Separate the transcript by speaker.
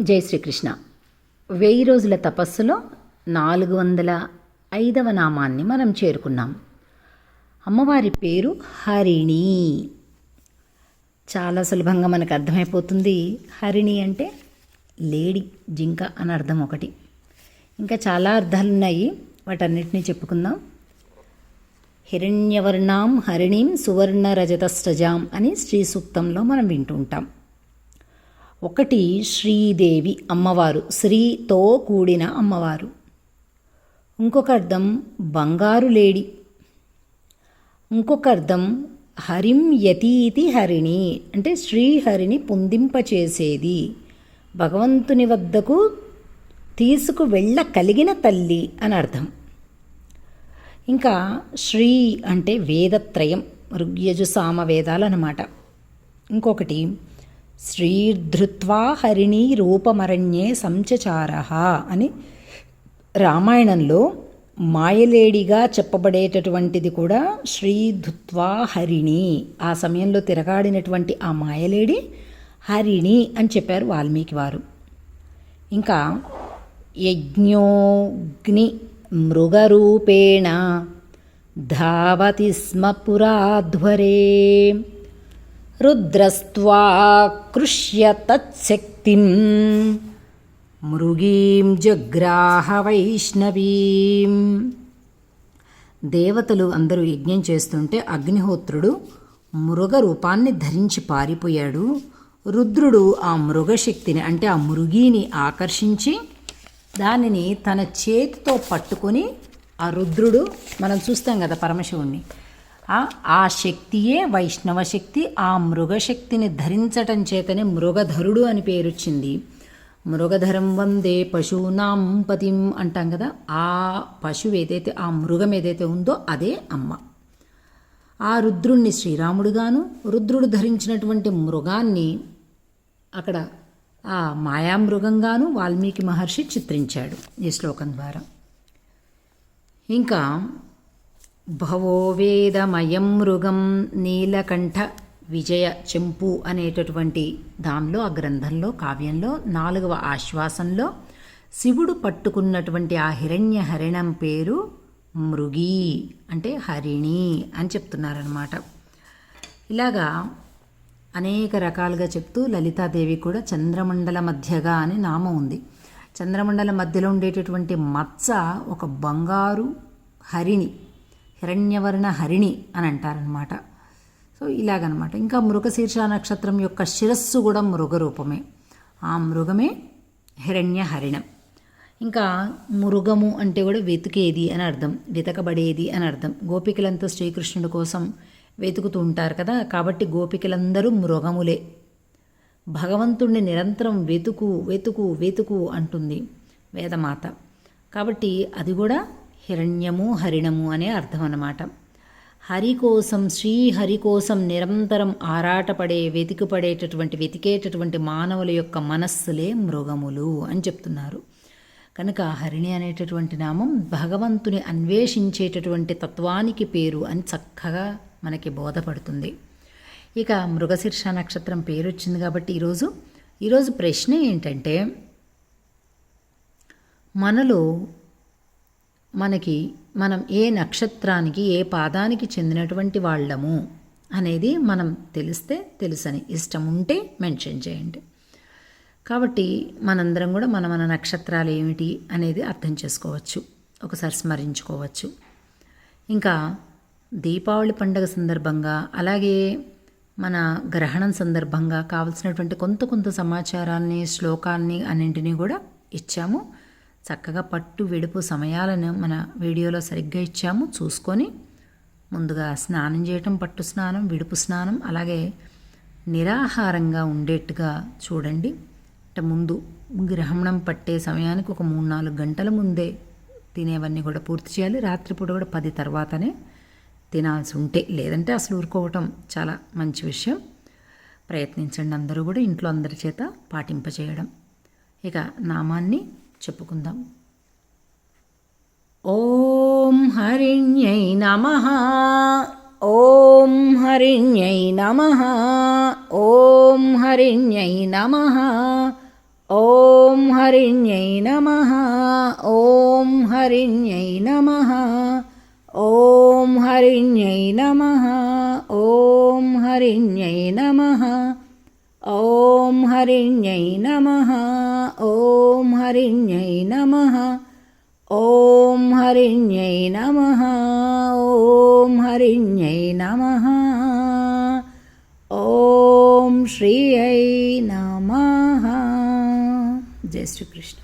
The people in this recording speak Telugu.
Speaker 1: జై శ్రీకృష్ణ. వెయ్యి రోజుల తపస్సులో నాలుగు వందల ఐదవ నామాన్ని మనం చేరుకున్నాం. అమ్మవారి పేరు హరిణి. చాలా సులభంగా మనకు అర్థమైపోతుంది. హరిణి అంటే లేడి జింక అని అర్థం ఒకటి. ఇంకా చాలా అర్థాలు ఉన్నాయి వాటన్నిటిని చెప్పుకుందాం. హిరణ్యవర్ణాం హరిణీం సువర్ణ రజతస్రజాం అని శ్రీ సూక్తంలో మనం వింటూ ఉంటాం. ఒకటి శ్రీదేవి అమ్మవారు శ్రీతో కూడిన అమ్మవారు. ఇంకొక అర్థం బంగారు లేడి. ఇంకొక అర్థం హరిం యతీతి హరిణి అంటే శ్రీహరిని పొందింపచేసేది. భగవంతుని వద్దకు తీసుకు వెళ్ళ కలిగిన తల్లి అని అర్థం. ఇంకా శ్రీ అంటే వేదత్రయం ఋగ్యజు సామ వేదాలన్నమాట ఇంకొకటి శ్రీధృత్వా హరిణి రూపమరణ్యే సంచచార అని రామాయణంలో మాయలేడిగా చెప్పబడేటటువంటిది కూడా శ్రీధుత్వా హరిణి. ఆ సమయంలో తిరగాడినటువంటి ఆ మాయలేడి హరిణి అని చెప్పారు వాల్మీకి వారు ఇంకా యజ్ఞోగ్ని మృగరూపేణ ధావతి స్మ పురాధ్వరే రుద్రస్త్వాకృష్య తత్శక్తిం. మృగీం జగ్రాహ వైష్ణవీం. దేవతలు అందరూ యజ్ఞం చేస్తుంటే అగ్నిహోత్రుడు మృగ రూపాన్ని ధరించి పారిపోయాడు. రుద్రుడు ఆ మృగశక్తిని అంటే ఆ మృగీని ఆకర్షించి దానిని తన చేతితో పట్టుకొని ఆ రుద్రుడు మనం చూస్తాం కదా పరమశివుణ్ణి ఆ శక్తియే వైష్ణవ శక్తి ఆ మృగశక్తిని ధరించటం చేతనే మృగధరుడు అని పేరొచ్చింది. మృగధరం వందే పశువునాం పతిం అంటాం కదా ఆ పశువు ఏదైతే ఆ మృగం ఏదైతే ఉందో అదే అమ్మ. ఆ రుద్రుణ్ణి శ్రీరాముడుగాను రుద్రుడు ధరించినటువంటి మృగాన్ని అక్కడ ఆ మాయామృగంగాను వాల్మీకి మహర్షి చిత్రించాడు ఈ శ్లోకం ద్వారా. ఇంకా భవో వేదమయం మృగం నీలకంఠ విజయ చెంపు అనేటటువంటి దాంలో ఆ గ్రంథంలో కావ్యంలో నాలుగవ ఆశ్వాసంలో శివుడు పట్టుకున్నటువంటి ఆ హిరణ్య హరిణం పేరు మృగి అంటే హరిణి అని చెప్తున్నారనమాట ఇలాగా అనేక రకాలుగా చెప్తూ లలితాదేవి కూడా చంద్రమండల మధ్యగా అని నామం ఉంది. చంద్రమండల మధ్యలో ఉండేటటువంటి మత్స ఒక బంగారు హరిణి. హిరణ్యవర్ణ హరిణి అని అంటారనమాట సో ఇలాగనమాట. ఇంకా మృగశీర్ష నక్షత్రం యొక్క శిరస్సు కూడా మృగరూపమే ఆ మృగమే హిరణ్య హరిణం. ఇంకా మృగము అంటే కూడా వెతికేది అని అర్థం వెతకబడేది అని అర్థం. గోపికలంతా శ్రీకృష్ణుడి కోసం వెతుకుతూ ఉంటారు కదా కాబట్టి గోపికలందరూ మృగములే. భగవంతుణ్ణి నిరంతరం వెతుకు వెతుకు వెతుకు అంటుంది వేదమాత. కాబట్టి అది కూడా హిరణ్యము హరిణము అనే అర్థం అన్నమాట. హరి కోసం శ్రీహరి కోసం నిరంతరం ఆరాటపడే వెతికిపడేటటువంటి వెతికేటటువంటి మానవుల యొక్క మనస్సులే మృగములు అని చెప్తున్నారు. కనుక హరిణి అనేటటువంటి నామం భగవంతుని అన్వేషించేటటువంటి తత్వానికి పేరు అని చక్కగా మనకి బోధపడుతుంది. ఇక మృగశీర్ష నక్షత్రం పేరు వచ్చింది కాబట్టి ఈరోజు ఈరోజు ప్రశ్న ఏంటంటే మనలో మనకి మనం ఏ నక్షత్రానికి ఏ పాదానికి చెందినటువంటి వాళ్ళము అనేది మనం తెలిస్తే తెలుసని. ఇష్టం ఉంటే మెన్షన్ చేయండి. కాబట్టి మనందరం కూడా మన మన నక్షత్రాలు ఏమిటి అనేది అర్థం చేసుకోవచ్చు. ఒకసారి స్మరించుకోవచ్చు. ఇంకా దీపావళి పండుగ సందర్భంగా అలాగే మన గ్రహణం సందర్భంగా కావలసినటువంటి కొంత కొంత సమాచారాన్ని శ్లోకాల్ని అన్నింటినీ కూడా ఇచ్చాము. చక్కగా పట్టు వెడుపు సమయాలను మన వీడియోలో సరిగ్గా ఇచ్చాము. చూసుకొని ముందుగా స్నానం చేయటం పట్టు స్నానం విడుపు స్నానం అలాగే నిరాహారంగా ఉండేట్టుగా చూడండి. అంటే ముందు గ్రహణం పట్టే సమయానికి ఒక మూడు నాలుగు గంటల ముందే తినేవన్నీ కూడా పూర్తి చేయాలి. రాత్రిపూట కూడా పది తర్వాతనే తినాల్సి ఉంటే లేదంటే అసలు ఊరుకోవటం చాలా మంచి విషయం. ప్రయత్నించండి అందరూ కూడా ఇంట్లో అందరి చేత పాటింపచేయడం. ఇక నామాన్ని చెప్పుకుందాం. ఓం హరిణ్యై నమ. ఓం హరిణ్యై నమ. ఓం హరిణ్యై నమ. ఓం హరిణ్యై నమ. ఓం హరిణ్యై నమ. ఓం హరిణ్యై నమ. ఓం హరిణ్యై నమ. ॐ हरिण्यै नमः ॐ हरिण्यै नमः ॐ हरिण्यै नमः ॐ हरिण्यै नमः ॐ श्रियै नमः जय श्रीकृष्ण